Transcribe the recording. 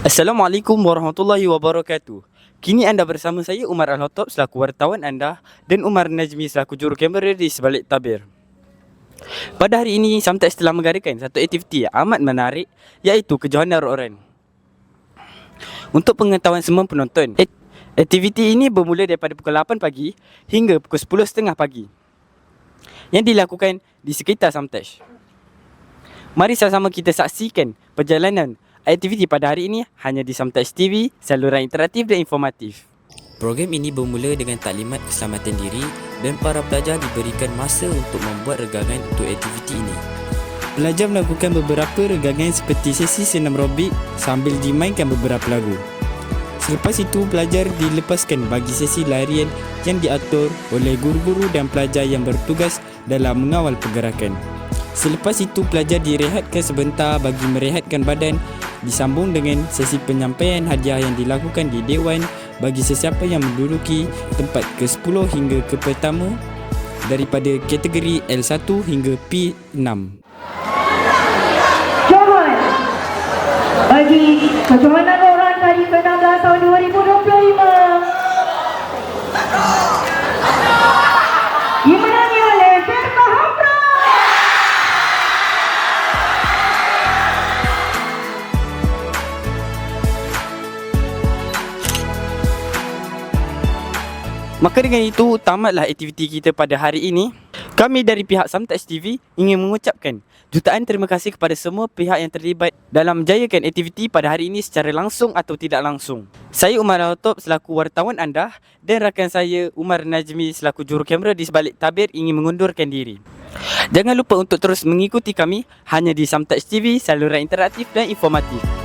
Assalamualaikum warahmatullahi wabarakatuh. Kini anda bersama saya Umar Al-Hotop selaku wartawan anda dan Umar Najmi selaku juru kamera di sebalik tabir. Pada hari ini, Samtex telah mengadakan satu aktiviti yang amat menarik iaitu kejohanan Roran. Untuk pengetahuan semua penonton, ak- aktiviti ini bermula daripada pukul 8 pagi hingga pukul 10.30 pagi yang dilakukan di sekitar Samtex. Mari sama-sama kita saksikan perjalanan aktiviti pada hari ini hanya di Samtex TV, saluran interaktif dan informatif. Program ini bermula dengan taklimat keselamatan diri dan para pelajar diberikan masa untuk membuat regangan untuk aktiviti ini. Pelajar melakukan beberapa regangan seperti sesi senam robik sambil dimainkan beberapa lagu. Selepas itu, pelajar dilepaskan bagi sesi larian yang diatur oleh guru-guru dan pelajar yang bertugas dalam mengawal pergerakan. Selepas itu, pelajar direhatkan sebentar bagi merehatkan badan disambung dengan sesi penyampaian hadiah yang dilakukan di Dewan bagi sesiapa yang menduduki tempat ke-10 hingga ke pertama daripada kategori L1 hingga P6. Johan bagi kejohanan orang kali ke-16 tahun Maka dengan itu tamatlah aktiviti kita pada hari ini. Kami dari pihak Samtex TV ingin mengucapkan jutaan terima kasih kepada semua pihak yang terlibat dalam menjayakan aktiviti pada hari ini secara langsung atau tidak langsung. Saya Umar Al-Top selaku wartawan anda dan rakan saya Umar Najmi selaku juru kamera di sebalik tabir ingin mengundurkan diri. Jangan lupa untuk terus mengikuti kami hanya di Samtex TV, saluran interaktif dan informatif.